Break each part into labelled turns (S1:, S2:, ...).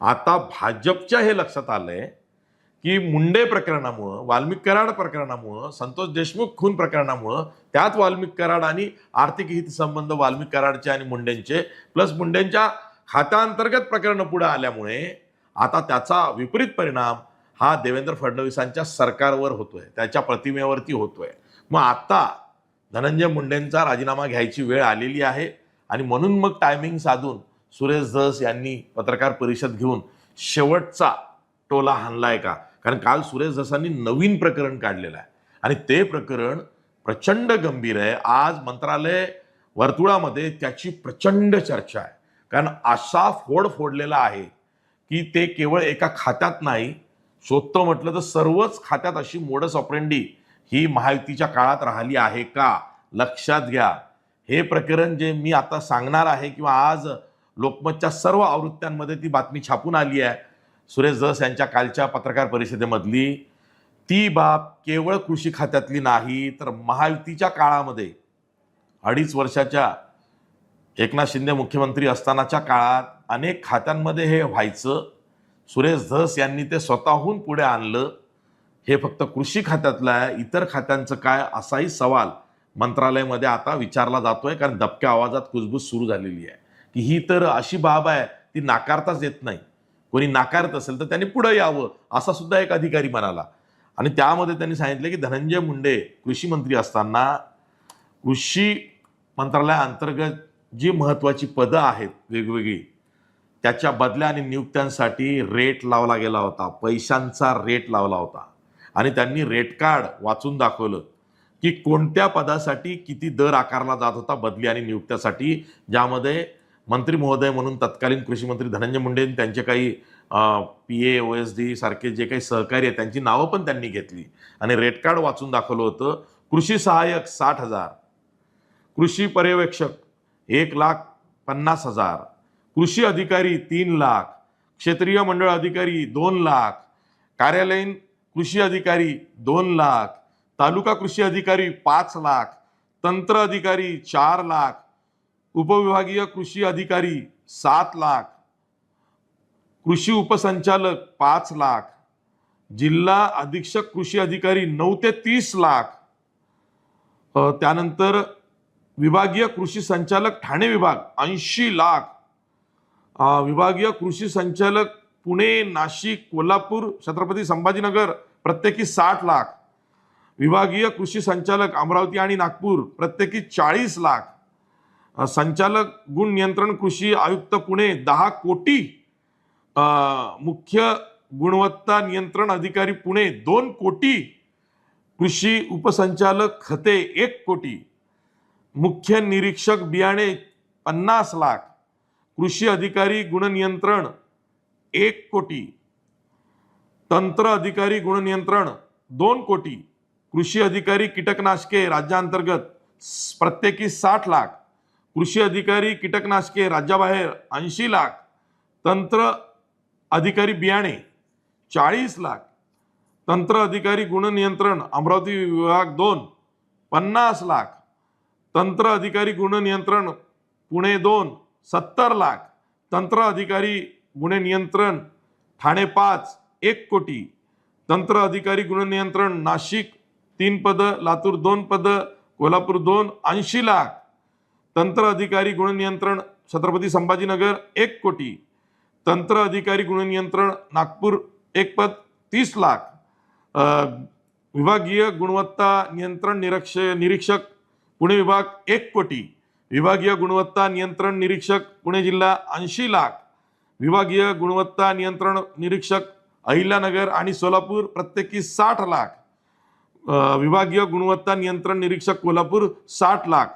S1: आता भाजपच्या हे लक्षात आलंय की मुंडे प्रकरणामुळं वाल्मिक कराड प्रकरणामुळं संतोष देशमुख खून प्रकरणामुळं त्यात वाल्मिक कराड आणि आर्थिक हित संबंध वाल्मिक कराडचे आणि मुंडेंचे प्लस मुंडेंच्या खात्याअंतर्गत प्रकरणं पुढे आल्यामुळे आता त्याचा विपरीत परिणाम हा देवेंद्र फडणवीसांच्या सरकारवर होतोय त्याच्या प्रतिमेवरती होतोय. मग आता धनंजय मुंडेंचा राजीनामा घ्यायची वेळ आलेली आहे आणि म्हणून मग टायमिंग साधून सुरेश धस यांनी पत्रकार परिषद घेऊन शेवटचा टोला हाणलाय का? कारण काल सुरेश धसांनी नवीन प्रकरण काढलेलं आहे. आणि ते प्रकरण प्रचंड गंभीर आहे. आज मंत्रालय वर्तुळामध्ये त्याची प्रचंड चर्चा आहे. कारण असा फोड फोडलेला आहे की ते केवळ एका खात्यात नाही. शोधतो म्हटलं तर सर्वच खात्यात अशी मोडस ऑपरेंडी ही महायुतीच्या काळात राहिली आहे का? लक्षात घ्या. हे प्रकरण जे मी आता सांगणार आहे किंवा आज लोकमतच्या सर्व आवृत्त्यांमध्ये ती बातमी छापून आली आहे. सुरेश धस यांच्या कालच्या पत्रकार परिषदेमधली ती बाब केवळ कृषी खात्यातली नाही तर महायुतीच्या काळामध्ये अडीच वर्षाच्या एकनाथ शिंदे मुख्यमंत्री असतानाच्या काळात अनेक खात्यांमध्ये हे व्हायचं. सुरेश धस यांनी ते स्वतःहून पुढे आणलं. हे फक्त कृषी खात्यातलं आहे इतर खात्यांचं काय असाही सवाल मंत्रालयामध्ये आता विचारला जातोय कारण दबक्या आवाजात कुजबूज सुरू झालेली आहे. की ही तर अशी बाब आहे ती नाकारताच येत नाही. कोणी नाकारत असेल तर त्यांनी पुढे यावं असा सुद्धा एक अधिकारी म्हणाला. आणि त्यामध्ये त्यांनी सांगितलं की धनंजय मुंडे कृषी मंत्री असताना कृषी मंत्रालयाअंतर्गत जी महत्त्वाची पदं आहेत वेगवेगळी त्याच्या बदल्या आणि नियुक्त्यांसाठी रेट लावला गेला होता पैशांचा रेट लावला होता. आणि त्यांनी रेट कार्ड वाचून दाखवलं की कोणत्या पदासाठी किती दर आकारला जात होता बदली आणि नियुक्त्यासाठी ज्यामध्ये मंत्री महोदय म्हणून तत्कालीन कृषी मंत्री धनंजय मुंडे त्यांचे काही P A O S D सारखे जे काही सहकारी आहेत त्यांची नावं पण त्यांनी घेतली. आणि रेट कार्ड वाचून दाखवलं होतं कृषी सहाय्यक साठ हजार कृषी पर्यवेक्षक एक लाख पन्नास हजार कृषी अधिकारी तीन लाख क्षेत्रीय मंडळ अधिकारी दोन लाख कार्यालयीन कृषी अधिकारी दोन लाख तालुका कृषी अधिकारी पाच लाख तंत्र अधिकारी चार लाख उपविभागीय कृषी अधिकारी सात लाख. कृषी उपसंचालक पाच लाख. जिल्हा अधीक्षक कृषी अधिकारी नऊ ते तीस लाख. त्यानंतर विभागीय कृषी संचालक ठाणे विभाग ऐंशी लाख. विभागीय कृषी संचालक पुणे नाशिक कोल्हापूर छत्रपती संभाजीनगर प्रत्येकी साठ लाख. विभागीय कृषी संचालक अमरावती आणि नागपूर प्रत्येकी चाळीस लाख. संचालक गुण नियंत्रण कृषी आयुक्त पुणे दहा कोटी मुख्य गुणवत्ता नियंत्रण अधिकारी पुणे दोन कोटी कृषी उपसंचालक खते एक कोटी मुख्य निरीक्षक बियाणे पन्नास लाख कृषी अधिकारी गुणनियंत्रण एक कोटी तंत्र अधिकारी गुणनियंत्रण दोन कोटी कृषी अधिकारी कीटकनाशके राज्याअंतर्गत प्रत्येकी साठ लाख कृषी अधिकारी कीटकनाशके राज्याबाहेर ऐंशी लाख तंत्र अधिकारी बियाणे चाळीस लाख तंत्र अधिकारी गुणनियंत्रण अमरावती विभाग दोन पन्नास लाख तंत्र अधिकारी गुणनियंत्रण पुणे दोन सत्तर लाख तंत्र अधिकारी गुणनियंत्रण ठाणे पाच एक कोटी तंत्र अधिकारी गुणनियंत्रण नाशिक तीन पदं लातूर दोन पदं कोल्हापूर दोन ऐंशी लाख तंत्र अधिकारी गुणनियंत्रण छत्रपती संभाजीनगर एक कोटी. तंत्र अधिकारी गुणनियंत्रण नागपूर एक पद तीस लाख. विभागीय गुणवत्ता नियंत्रण निरीक्ष निरीक्षक पुणे विभाग एक कोटी. विभागीय गुणवत्ता नियंत्रण निरीक्षक पुणे जिल्हा ऐंशी लाख. विभागीय गुणवत्ता नियंत्रण निरीक्षक अहिल्यानगर आणि सोलापूर प्रत्येकी साठ लाख. विभागीय गुणवत्ता नियंत्रण निरीक्षक कोल्हापूर साठ लाख.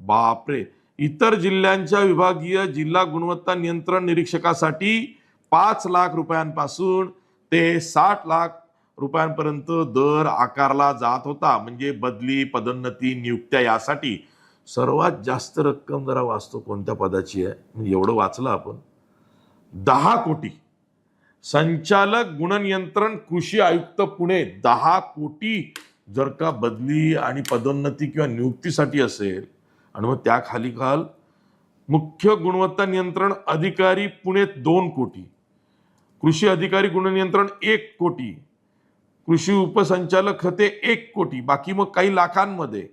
S1: बापरे. इतर जिल्ह्यांच्या विभागीय जिल्हा गुणवत्ता नियंत्रण निरीक्षकासाठी पाच लाख रुपयांपासून ते साठ लाख रुपयांपर्यंत दर आकारला जात होता. म्हणजे बदली पदोन्नती नियुक्त्या यासाठी सर्वात जास्त रक्कम जरा वाचतो कोणत्या पदाची आहे? म्हणजे एवढं वाचलं आपण. दहा कोटी. संचालक गुणनियंत्रण कृषी आयुक्त पुणे दहा कोटी जर का बदली आणि पदोन्नती किंवा नियुक्तीसाठी असेल आणि मग त्याखाली काल मुख्य गुणवत्ता नियंत्रण अधिकारी पुणे दोन कोटी. कृषी अधिकारी गुणनियंत्रण एक कोटी. कृषी उपसंचालक खते एक कोटी. बाकी मग काही लाखांमध्ये.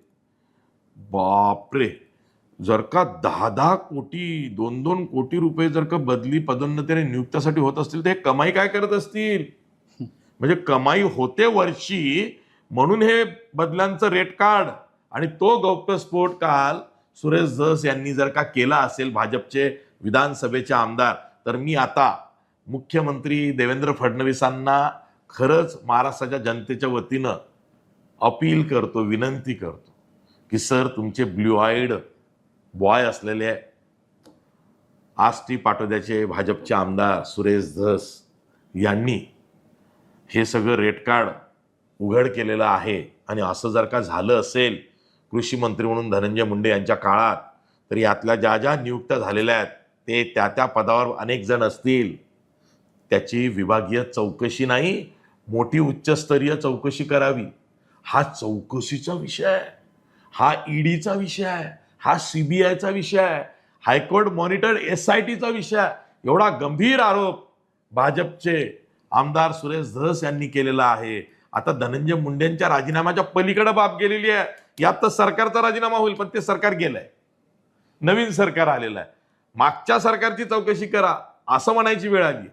S1: बापरे! जर का दहा दहा कोटी दोन दोन कोटी रुपये जर का बदली पदोन्नतीने नियुक्त्यासाठी होत असतील तर हे कमाई काय करत असतील? म्हणजे कमाई होते वर्षी म्हणून हे बदल्यांचं रेट कार्ड आणि तो गौप्यस्फोट काल सुरेश धस यांनी जर का केला असेल भाजपचे विधानसभेचे आमदार तर मी आता मुख्यमंत्री देवेंद्र फडणवीसांना खरंच महाराष्ट्राच्या जनतेच्या वतीनं अपील करतो विनंती करतो की सर तुमचे ब्ल्यू आईड बॉय असलेले आष्टी पाटोद्याचे भाजपचे आमदार सुरेश धस यांनी हे सगळं रेट कार्ड उघड केलेलं आहे आणि असं जर का झालं असेल कृषी मंत्री म्हणून धनंजय मुंडे यांच्या काळात तर यातल्या ज्या ज्या नियुक्त्या झालेल्या आहेत ते त्या त्या पदावर अनेक जण असतील. त्याची विभागीय चौकशी नाही मोठी उच्चस्तरीय चौकशी करावी. हा चौकशीचा विषय आहे. हा ईडीचा विषय आहे. हा सीबीआयचा विषय आहे. हायकोर्ट मॉनिटर एस आय टीचा विषय आहे. एवढा गंभीर आरोप भाजपचे आमदार सुरेश धस यांनी केलेला आहे. आता धनंजय मुंडेंच्या राजीनाम्याच्या पलीकडे बाब गेलेली आहे. यात तर सरकारचा राजीनामा होईल पण ते सरकार गेलंय. नवीन सरकार आलेलं आहे. मागच्या सरकारची चौकशी करा असं म्हणायची वेळ आली.